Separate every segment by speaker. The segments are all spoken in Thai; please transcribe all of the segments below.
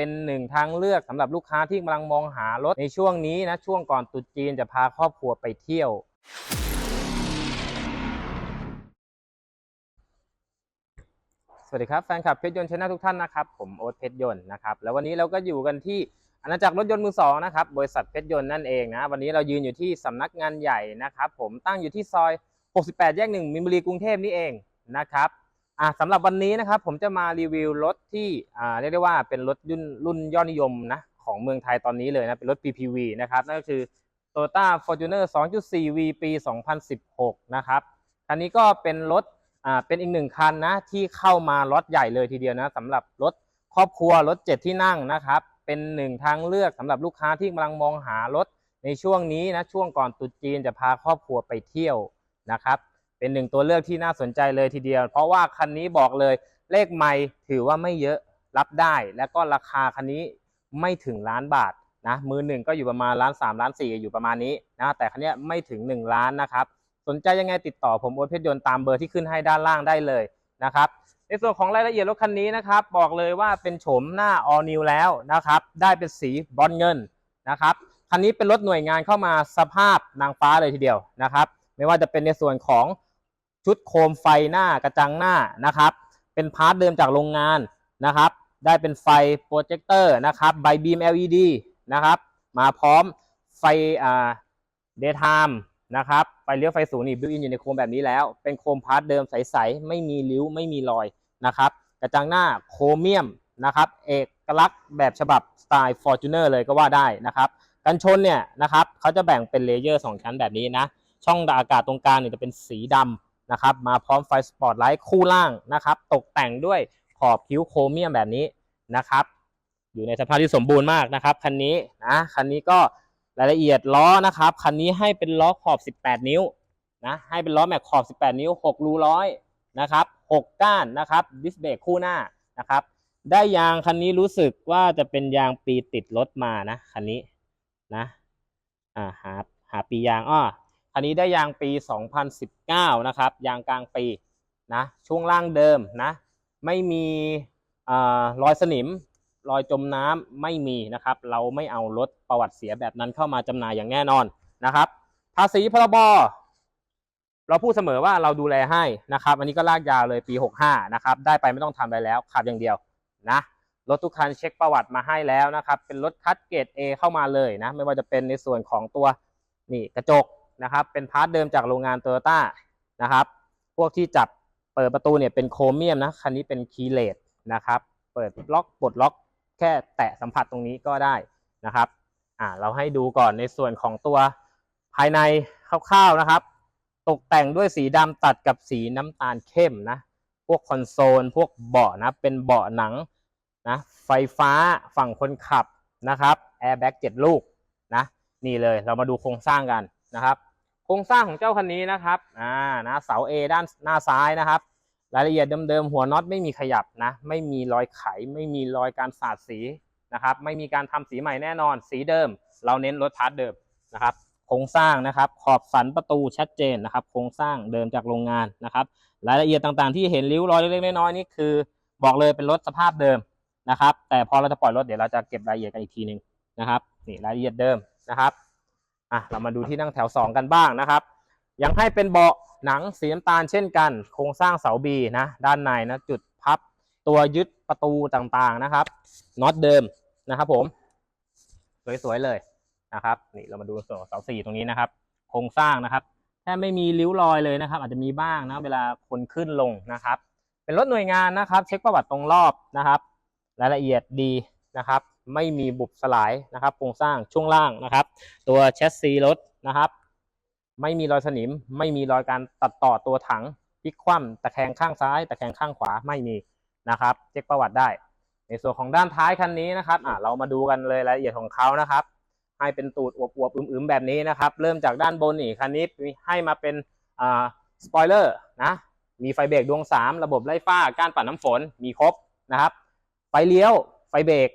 Speaker 1: เป็นหนึ่งทางเลือกสำหรับลูกค้าที่กำลังมองหารถในช่วงนี้นะช่วงก่อนตรุษจีนจะพาครอบครัวไปเที่ยวสวัสดีครับแฟนคลับเพชรยนต์ชนะทุกท่านนะครับผมโอ๊ตเพชรยนต์นะครับแล้ววันนี้เราก็อยู่กันที่อาณาจักรรถยนต์มือสองนะครับบริษัทเพชรยนต์นั่นเองนะวันนี้เรายืนอยู่ที่สำนักงานใหญ่นะครับผมตั้งอยู่ที่ซอย 68 แยกหนึ่งมินบุรีกรุงเทพนี่เองนะครับ อะสำหรับวันนี้นะครับผมจะมารีวิวรถที่อ่าเรียกได้ว่าเป็นรถรุ่นรุ่นยอดนิยมนะของเมืองไทยตอนนี้เลยนะเป็นรถ PPV นะครับนั่นก็คือ Toyota Fortuner 2.4V ปี 2016 นะครับคันนี้ก็เป็นรถอ่าเป็นอีกหนึ่งคันนะที่เข้ามาล็อตใหญ่เลยทีเดียวนะสำหรับรถครอบครัวรถเจ็ดที่นั่งนะครับเป็นหนึ่งทางเลือกสำหรับลูกค้าที่กำลังมองหารถในช่วงนี้นะช่วงก่อนตรุษจีนจะพาครอบครัวไปเที่ยวนะครับ เป็นหนึ่งตัวเลือกที่น่าสนใจเลยทีเดียว เพราะว่าคันนี้บอกเลยเลขไม่ถือว่าไม่เยอะรับได้ แล้วก็ราคาคันนี้ไม่ถึงล้านบาทนะมือหนึ่งก็อยู่ประมาณล้านสามล้านสี่อยู่ประมาณนี้นะแต่คันนี้ไม่ถึง 1 ล้านนะครับ สนใจยังไงติดต่อผมโอ๊ตเพชรยนต์ตามเบอร์ที่ขึ้นให้ด้านล่างได้เลยนะครับในส่วนของรายละเอียดรถคันนี้นะครับบอกเลยว่าเป็นโฉมหน้า all new แล้วนะครับได้เป็นสีบรอนเงินนะครับคันนี้เป็นรถหน่วยงานเข้ามาสภาพนางฟ้าเลยทีเดียวนะครับ ไม่ว่าจะเป็นในส่วนของ ชุดโคมไฟหน้ากระจังหน้านะครับ เป็นพาร์ทเดิมจากโรงงานนะครับ ได้เป็นไฟโปรเจคเตอร์นะครับใบบีม LED นะครับ มาพร้อมไฟอ่า daytime นะครับ ไฟเลี้ยวไฟสูงนี่บิวอินอยู่ในโคมแบบนี้แล้ว เป็นโคมพาร์ทเดิมใสๆ ไม่มีริ้วไม่มีรอยนะครับ กระจังหน้าโครเมียมนะครับ เอกลักษณ์แบบฉบับสไตล์ Fortuner เลยก็ว่าได้นะครับ กันชนเนี่ยนะครับเขาจะแบ่งเป็นเลเยอร์สองชั้นแบบนี้นะ ช่องดอากาศตรงกลางเนี่ยจะเป็นสีดำ นะครับมาพร้อมไฟสปอตไลท์คู่ล่างนะครับ ตกแต่งด้วยขอบคิ้วโครเมียมแบบนี้นะครับ อยู่ในสภาพที่สมบูรณ์มากนะครับคันนี้นะคันนี้ก็รายละเอียดล้อนะครับคันนี้ให้เป็นล้อขอบ 18 นิ้วนะให้เป็นล้อแม็กขอบ 18 นิ้ว 6 รูร้อยนะครับ 6 ก้านนะครับดิสเบรกคู่หน้านะครับได้ยางคันนี้รู้สึกว่าจะเป็นยางปีติดรถมานะคันนี้นะอ่าหาหาปียางอ้อ คันนี้ได้ยางปี 2019 นะครับ ยางกลางปีนะ ช่วงล่างเดิมนะ ไม่มีอรอยสนิม รอยจมน้ำไม่มีนะครับ เราไม่เอารถประวัติเสียแบบนั้นเข้ามาจำหน่ายอย่างแน่นอนนะครับ ภาษีพรบเราพูดเสมอว่าเราดูแลให้นะครับ อันนี้ก็ลากยาวเลยปี 65 นะครับ ได้ไปไม่ต้องทำอะไรแล้วขับอย่างเดียวนะ รถทุกคันเช็คประวัติมาให้แล้วนะครับ เป็นรถคัดเกรด A เข้ามาเลยนะ ไม่ว่าจะเป็นในส่วนของตัวนี่กระจก นะครับ เป็นพาร์ทเดิมจากโรงงานโตโยต้านะครับ พวกที่จับเปิดประตูเนี่ยเป็นโครเมียมนะ คันนี้เป็นคีเลสนะครับ เปิดล็อกปลดล็อกแค่แตะสัมผัสตรงนี้ก็ได้นะครับ อ่า เราให้ดูก่อนในส่วนของตัวภายในคร่าวๆนะครับ ตกแต่งด้วยสีดำตัดกับสีน้ำตาลเข้มนะ พวกคอนโซล พวกเบาะนะ เป็นเบาะหนังนะ ไฟฟ้าฝั่งคนขับนะครับ แอร์แบ็กเจ็ดลูกนะ นี่เลย เรามาดูโครงสร้างกันนะครับ ครงสร้างของเจ้าคันนี้นะครับอ่านะเสา A ด้านหน้าซ้ายนะครับ รายละเอียดเดิมๆหัวน็อตไม่มีขยับนะ ไม่มีรอยไข ไม่มีรอยการสาดสีนะครับ ไม่มีการทำสีใหม่แน่นอน สีเดิม เราเน้นรถพาร์ทเดิมนะครับ โครงสร้างนะครับ ขอบสันประตูชัดเจนนะครับ โครงสร้างเดิมจากโรงงานนะครับ รายละเอียดต่างๆ ที่เห็นริ้วรอยเล็กๆน้อยๆนี่คือ บอกเลยเป็นรถสภาพเดิมนะครับ แต่พอเราจะปล่อยรถเดี๋ยวเราจะเก็บรายละเอียดกันอีกทีหนึ่งนะครับ นี่รายละเอียดเดิมนะครับ อะเรามาดูที่นั่งแถว 2 กันบ้างนะครับ ยังให้เป็นเบาะหนังสีน้ำตาลเช่นกัน โครงสร้างเสาบีนะ ด้านในนะจุดพับตัวยึดประตูต่างๆนะครับน็อตเดิมนะครับผม สวยๆเลยนะครับ นี่เรามาดูส่วนเสาสี่ตรงนี้นะครับ โครงสร้างนะครับแทบไม่มีริ้วรอยเลยนะครับ อาจจะมีบ้างนะเวลาคนขึ้นลงนะครับ เป็นรถหน่วยงานนะครับ เช็คประวัติตรงรอบนะครับ รายละเอียดดีนะครับ ไม่มีบุบสลายนะครับโครงสร้างช่วงล่างนะครับ ตัวแชสซีรถนะครับ ไม่มีรอยสนิม ไม่มีรอยการตัดต่อตัวถังพลิกคว่ำตะแคงข้างซ้ายตะแคงข้างขวาไม่มีนะครับ เช็คประวัติได้ ในส่วนของด้านท้ายคันนี้นะครับอะเรามาดูกันเลยรายละเอียดของเขานะครับ ให้เป็นตูดอวบๆอึมๆแบบนี้นะครับ เริ่มจากด้านบนนี่คันนี้ให้มาเป็นอ่าสปอยเลอร์นะมีไฟเบรกดวง 3 ระบบไล่ฟ้าก้านปัดน้ำฝนมีครบนะครับ ไฟเลี้ยวไฟเบรก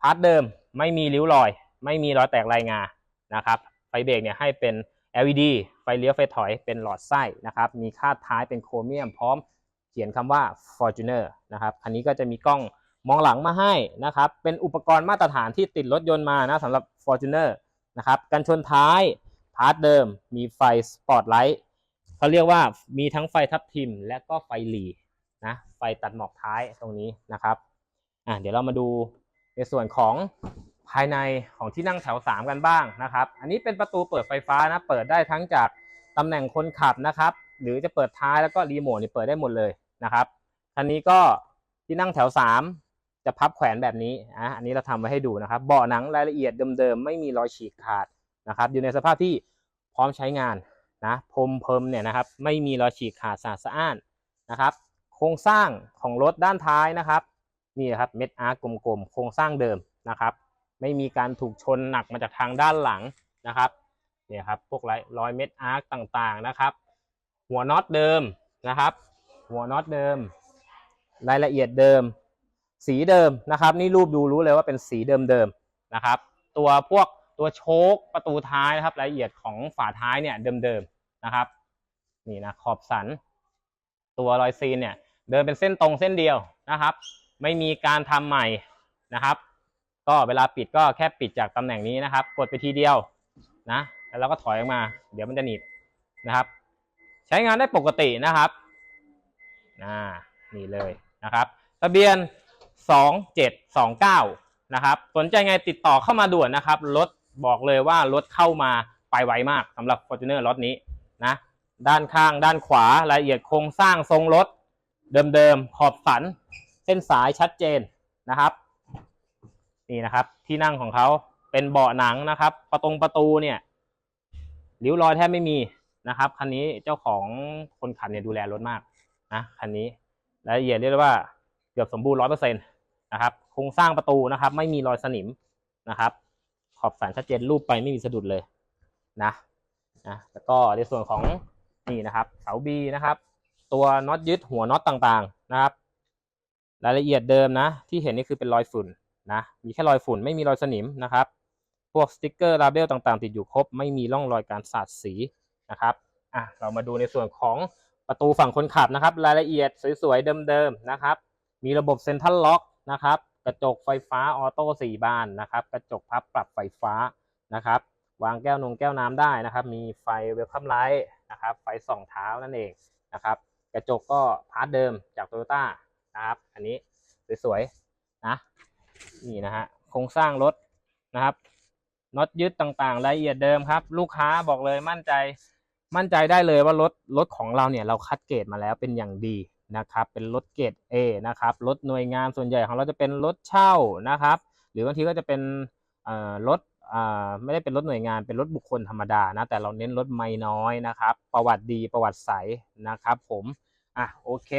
Speaker 1: พาร์ทเดิมไม่มีริ้วรอย ไม่มีรอยแตกลายงานะครับ ไฟเบรกเนี่ยให้เป็น LED ไฟเลี้ยวไฟถอยเป็นหลอดไส้นะครับ มีคาดท้ายเป็นโครเมียม พร้อมเขียนคำว่า Fortuner นะครับ คันนี้ก็จะมีกล้องมองหลังมาให้นะครับ เป็นอุปกรณ์มาตรฐานที่ติดรถยนต์มานะสำหรับ Fortuner นะครับ กันชนท้ายพาร์ทเดิม มีไฟสปอตไลท์เขาเรียกว่ามีทั้งไฟทับทิม และก็ไฟหลีนะ ไฟตัดหมอกท้ายตรงนี้นะครับ อะเดี๋ยวเรามาดู ในส่วนของภายในของที่นั่งแถว 3 กันบ้างนะครับ อันนี้เป็นประตูเปิดไฟฟ้านะ เปิดได้ทั้งจากตำแหน่งคนขับนะครับ หรือจะเปิดท้ายแล้วก็รีโมทนี่เปิดได้หมดเลยนะครับ คันนี้ก็ที่นั่งแถว 3 จะพับแขวนแบบนี้อะอันนี้เราทำไว้ให้ดูนะครับ เบาะหนังรายละเอียดเดิมๆ ไม่มีรอยฉีกขาดนะครับ อยู่ในสภาพที่พร้อมใช้งานนะพรมเพิมเนี่ยนะครับ ไม่มีรอยฉีกขาดสะอาดสะอ้านนะครับ โครงสร้างของรถด้านท้ายนะครับ นี่ครับเม็ดอาร์กลมๆโครงสร้างเดิมนะครับ ไม่มีการถูกชนหนักมาจากทางด้านหลังนะครับเนี่ยครับพวกรอยเม็ดอาร์กต่างๆนะครับ หัวน็อตเดิมนะครับ หัวน็อตเดิม รายละเอียดเดิม สีเดิมนะครับ นี่รูปดูรู้เลยว่าเป็นสีเดิมๆนะครับ ตัวพวกตัวโชคประตูท้ายนะครับ รายละเอียดของฝาท้ายเนี่ยเดิมๆนะครับนี่นะขอบสัน ตัวรอยซีนเนี่ยเดินเป็นเส้นตรงเส้นเดียวนะครับ ไม่มีการทำใหม่นะครับ ก็เวลาปิดก็แค่ปิดจากตำแหน่งนี้นะครับ กดไปทีเดียวนะแล้วก็ถอยออกมา เดี๋ยวมันจะหนีบนะครับ ใช้งานได้ปกตินะครับอ่านี่เลยนะครับทะเบียน 2729 นะครับ สนใจไงติดต่อเข้ามาด่วนนะครับ รถบอกเลยว่ารถเข้ามาไปไวมากสำหรับ Fortuner รถนี้นะ ด้านข้างด้านขวา รายละเอียดโครงสร้างทรงรถ เดิมๆ ขอบสัน ส้นสายชัดเจนนะครับนี่นะครับ ที่นั่งของเขาเป็นเบาะหนังนะครับ ประตงประตูเนี่ยริ้วรอยแทบไม่มีนะครับคันนี้เจ้าของคนขับเนี่ยดูแลรถมากนะคันนี้รายละเอียดเรียกได้ว่าเกือบสมบูรณ์ร้อยเปอร์เซ็นต์นะครับโครงสร้างประตูนะครับ ไม่มีรอยสนิมนะครับ ขอบสันชัดเจนรูปไปไม่มีสะดุดเลยนะนะแล้วก็ในส่วนของนี่นะครับ เสาบีนะครับ ตัวน็อตยึดหัวน็อตต่างๆนะครับ รายละเอียดเดิมนะ ที่เห็นนี่คือเป็นรอยฝุ่นนะมีแค่รอยฝุ่นไม่มีรอยสนิมนะครับ พวกสติกเกอร์ลาเบลต่างๆ ติดอยู่ครบ ไม่มีร่องรอยการสาดสีนะครับอะเรามาดูในส่วนของประตูฝั่งคนขับนะครับ รายละเอียดสวยๆเดิมๆนะครับ มีระบบเซ็นทรัลล็อกนะครับ กระจกไฟฟ้าออโต้สี่บานนะครับ กระจกพับปรับไฟฟ้านะครับ วางแก้วนงแก้วน้ำได้นะครับ มีไฟเวลคัมไลท์นะครับ ไฟส่องเท้านั่นเองนะครับ กระจกก็พาร์ทเดิมจากโตโยต้า นะครับ อันนี้สวยๆนะนี่นะฮะโครงสร้างรถนะครับน็อตยึดต่างๆรายละเอียดเดิมครับ ลูกค้าบอกเลยมั่นใจมั่นใจได้เลยว่ารถรถของเราเนี่ยเราคัดเกรดมาแล้วเป็นอย่างดีนะครับ เป็นรถเกรด A นะครับรถหน่วยงานส่วนใหญ่ของเราจะเป็นรถเช่านะครับ หรือบางทีก็จะเป็นรถไม่ได้เป็นรถหน่วยงานเป็นรถบุคคลธรรมดานะแต่เราเน้นรถไม่น้อยนะครับ ประวัติดีประวัติใสนะครับ ผมอะโอเค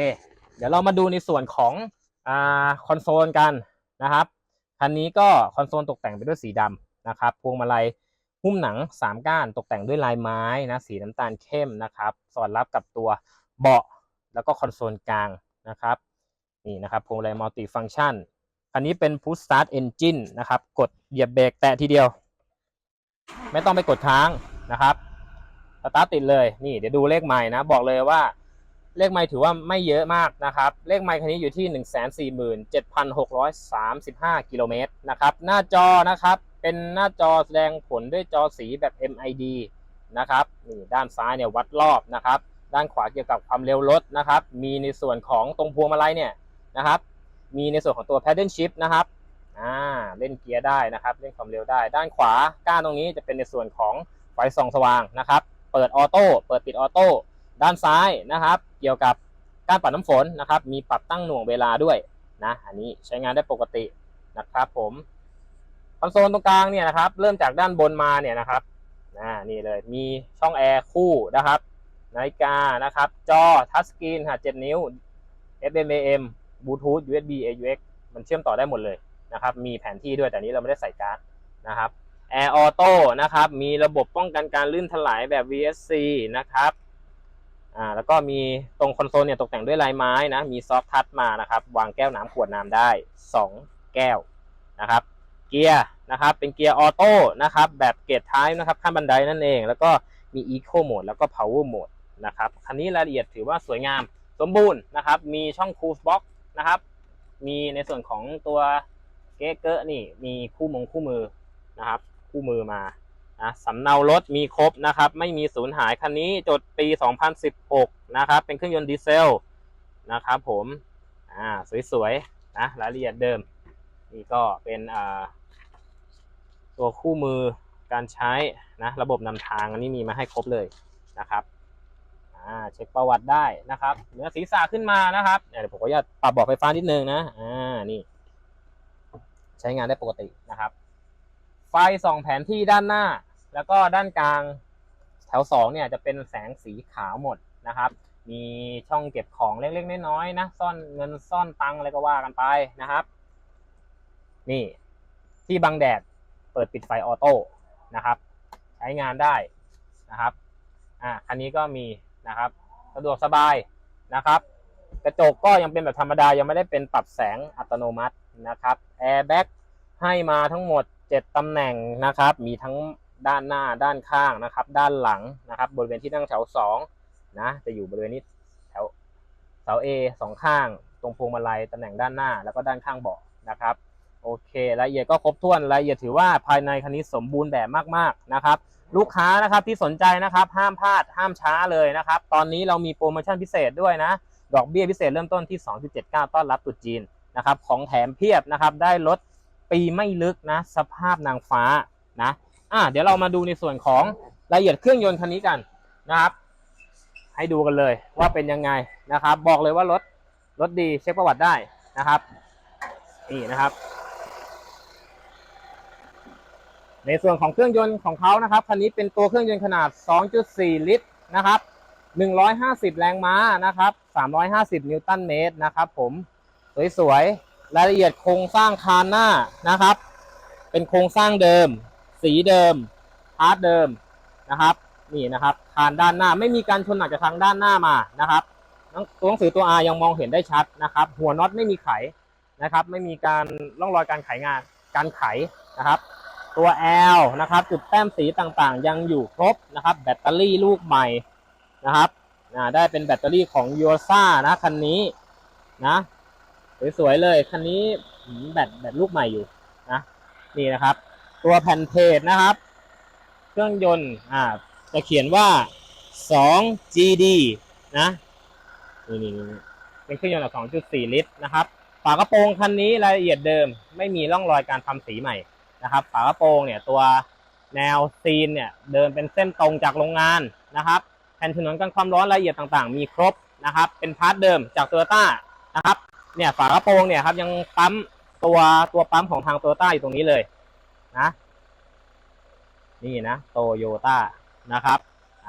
Speaker 1: เดี๋ยวเรามาดูในส่วนของอ่าคอนโซลกันนะครับคันนี้ก็คอนโซลตกแต่งไปด้วยสีดำนะครับพวงมาลัยหุ้มหนัง 3 ก้านตกแต่งด้วยลายไม้นะสีน้ำตาลเข้มนะครับสอดรับกับตัวเบาะแล้วก็คอนโซลกลางนะครับนี่นะครับพวงมาลัยมัลติฟังชันคันนี้เป็น Push Start Engine นะครับ กดเหยียบเบรกแตะทีเดียว ไม่ต้องไปกดค้างนะครับสตาร์ทติดเลย นี่เดี๋ยวดูเลขใหม่นะ บอกเลยว่า เลขไมล์ถือว่าไม่เยอะมากนะครับ เลขไมล์คันนี้อยู่ที่ 147,635 กิโลเมตรนะครับ หน้าจอนะครับ เป็นหน้าจอแสดงผลด้วยจอสีแบบ MID นะครับนี่ด้านซ้ายเนี่ยวัดรอบนะครับ ด้านขวาเกี่ยวกับความเร็วรถนะครับ มีในส่วนของตรงพวงมาลัยเนี่ยนะครับ มีในส่วนของตัว paddle shift นะครับอ่าเล่นเกียร์ได้นะครับ เล่นความเร็วได้ ด้านขวาก้านตรงนี้จะเป็นในส่วนของไฟส่องสว่างนะครับ เปิดออโต้ เปิดปิดออโต้ ด้านซ้ายนะครับ เกี่ยวกับการปัดน้ำฝนนะครับ มีปรับตั้งหน่วงเวลาด้วยนะอันนี้ใช้งานได้ปกตินะครับ ผมคอนโซลตรงกลางเนี่ยนะครับ เริ่มจากด้านบนมาเนี่ยนะครับนะนี่เลยมีช่องแอร์คู่นะครับนาฬิกานะครับ จอทัชสกรีนค่ะ7นิ้ว FM AM บลูทูธ USB AUX มันเชื่อมต่อได้หมดเลยนะครับ มีแผนที่ด้วยแต่นี้เราไม่ได้ใส่การ์ดนะครับแอร์ออโต้นะครับ มีระบบป้องกันการลื่นถลายแบบ VSC นะครับ อ่าแล้วก็มีตรงคอนโซลเนี่ยตกแต่งด้วยลายไม้นะ มีซอฟทัชมานะครับ วางแก้วน้ำขวดน้ำได้ 2 แก้วนะครับ เกียร์นะครับเป็นเกียร์ออโต้นะครับแบบเกียรดท้ายนะครับขั้นบันไดนั่นเอง แล้วก็มี Eco Mode แล้วก็ Power Mode นะครับคันนี้รายละเอียดถือว่าสวยงามสมบูรณ์นะครับ มีช่อง Cruise Box นะครับ มีในส่วนของตัวเก๊กเกอร์นี่มีคู่มงคู่มือนะครับ คู่มือมา นะสำเนารถมีครบนะครับ ไม่มีสูญหายคันนี้จดปี 2016 นะครับ เป็นเครื่องยนต์ดีเซลนะครับผมอ่าสวยๆนะรายละเอียดเดิม นี่ก็เป็นอ่าตัวคู่มือการใช้นะระบบนำทางอันนี้มีมาให้ครบเลยนะครับอ่าเช็คประวัติได้นะครับเนื้อศีรษะขึ้นมานะครับเดี๋ยวผมขออนุญาตปรับเบอกไฟฟ้านิดนึงนะอ่านี่ ใช้งานได้ปกตินะครับ ไฟส่องแผนที่ด้านหน้า แล้วก็ด้านกลางแถวสองเนี่ยจะเป็นแสงสีขาวหมดนะครับ มีช่องเก็บของเล็กๆน้อยๆนะซ่อนเงินซ่อนตังอะไรก็ว่ากันไปนะครับ นี่ที่บังแดดเปิดปิดไฟออโต้นะครับ ใช้งานได้นะครับอ่าคันนี้ก็มีนะครับ สะดวกสบายนะครับ กระจกก็ยังเป็นแบบธรรมดายังไม่ได้เป็นปรับแสงอัตโนมัตินะครับแอร์แบ็กให้มาทั้งหมด 7ตำแหน่งนะครับ มีทั้งด้านหน้าด้านข้างนะครับ ด้านหลังนะครับ บริเวณที่นั่งแถว2นะจะอยู่บริเวณนี้แถวเสา A สองข้าง ตรงพวงมาลัยตำแหน่งด้านหน้าแล้วก็ด้านข้างเบาะนะครับโอเครายละเอียดก็ครบถ้วนรายละเอียดถือว่าภายในคันนี้สมบูรณ์แบบมากๆนะครับ ลูกค้านะครับที่สนใจนะครับ ห้ามพลาดห้ามช้าเลยนะครับ ตอนนี้เรามีโปรโมชั่นพิเศษด้วยนะ ดอกเบี้ยพิเศษเริ่มต้นที่ 2.79 ต้อนรับตรุษจีนนะครับ ของแถมเพียบนะครับ ได้ลด ปีไม่ลึกนะ สภาพนางฟ้านะอะเดี๋ยวเรามาดูในส่วนของรายละเอียดเครื่องยนต์คันนี้กันนะครับ ให้ดูกันเลยว่าเป็นยังไงนะครับ บอกเลยว่ารถรถดีเช็คประวัติได้นะครับ นี่นะครับ ในส่วนของเครื่องยนต์ของเขานะครับคันนี้เป็นตัวเครื่องยนต์ขนาด 2.4 ลิตรนะครับ150 แรงม้านะครับ350 นิวตันเมตรนะครับ ผมสวยๆ รายละเอียดโครงสร้างคานหน้านะครับ เป็นโครงสร้างเดิม สีเดิมพาร์ทเดิมนะครับนี่นะครับคานด้านหน้าไม่มีการชนหนักจากทางด้านหน้ามานะครับตัวหนังสือตัว R ยังมองเห็นได้ชัดนะครับ หัวน็อตไม่มีไขนะครับ ไม่มีการร่องรอยการไขงานการไขนะครับ ตัว L นะครับ จุดแต้มสีต่างๆ ยังอยู่ครบนะครับ แบตเตอรี่ลูกใหม่นะครับได้เป็นแบตเตอรี่ของ y o s a นะคันนี้นะ สวยๆเลย คันนี้หืมแบตแบตลูกใหม่อยู่นะนี่นะครับ ตัวแผ่นเพจนะครับ เครื่องยนต์อ่าจะเขียนว่า 2GD นะนี่นี่นี่เป็นเครื่องยนต์แบบ2.4 ลิตรนะครับ ฝากระโปรงคันนี้รายละเอียดเดิม ไม่มีร่องรอยการทำสีใหม่นะครับ ฝากระโปรงเนี่ยตัวแนวซีนเนี่ยเดินเป็นเส้นตรงจากโรงงานนะครับ แผ่นถนนกันความร้อนรายละเอียดต่างๆ มีครบนะครับ เป็นพาร์ทเดิมจากโตโยต้านะครับ เนี่ยฝากระโปรงเนี่ยครับยังปั๊มตัวตัวปั๊มของทางโตโยต้าอยู่ตรงนี้เลยนะนี่นะโตโยต้านะครับ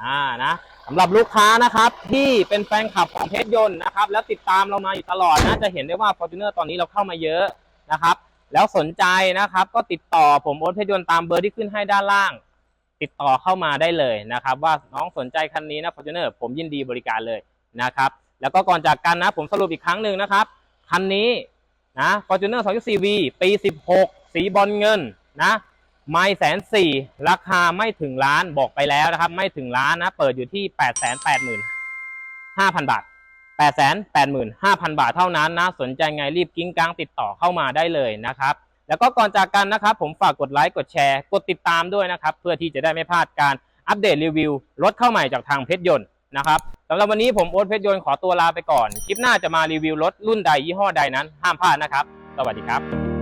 Speaker 1: อ่านะสำหรับลูกค้านะครับ ที่เป็นแฟนคลับของเพชรยนต์นะครับ แล้วติดตามเรามาอยู่ตลอดนะจะเห็นได้ว่า Fortuner ตอนนี้เราเข้ามาเยอะนะครับ แล้วสนใจนะครับ ก็ติดต่อผมโอ๊ตเพชรยนต์ตามเบอร์ที่ขึ้นให้ด้านล่าง ติดต่อเข้ามาได้เลยนะครับ ว่าน้องสนใจคันนี้นะ Fortuner ผมยินดีบริการเลยนะครับ แล้วก็ก่อนจากกันนะผมสรุปอีกครั้งหนึ่งนะครับ คันนี้นะ Fortuner 2.4V ปี16สีบอลเงินนะไม่แสนสี่ราคาไม่ถึงล้านบอกไปแล้วนะครับ ไม่ถึงล้านนะ เปิดอยู่ที่แปดแสนแปดหมื่นห้าพันบาทแปดแสนแปดหมื่นห้าพันบาทเท่านั้นนะ สนใจไงรีบกิ้งก้างติดต่อเข้ามาได้เลยนะครับ แล้วก็ก่อนจากกันนะครับ ผมฝากกดไลค์กดแชร์ กดติดตามด้วยนะครับ เพื่อที่จะได้ไม่พลาดการอัปเดตรีวิวรถเข้าใหม่จากทางเพชรยนต์ นะครับสำหรับวันนี้ผมโอ๊ตเพชรยนต์ขอตัวลาไปก่อน คลิปหน้าจะมารีวิวรถรุ่นใดยี่ห้อใดนั้นห้ามพลาดนะครับ สวัสดีครับ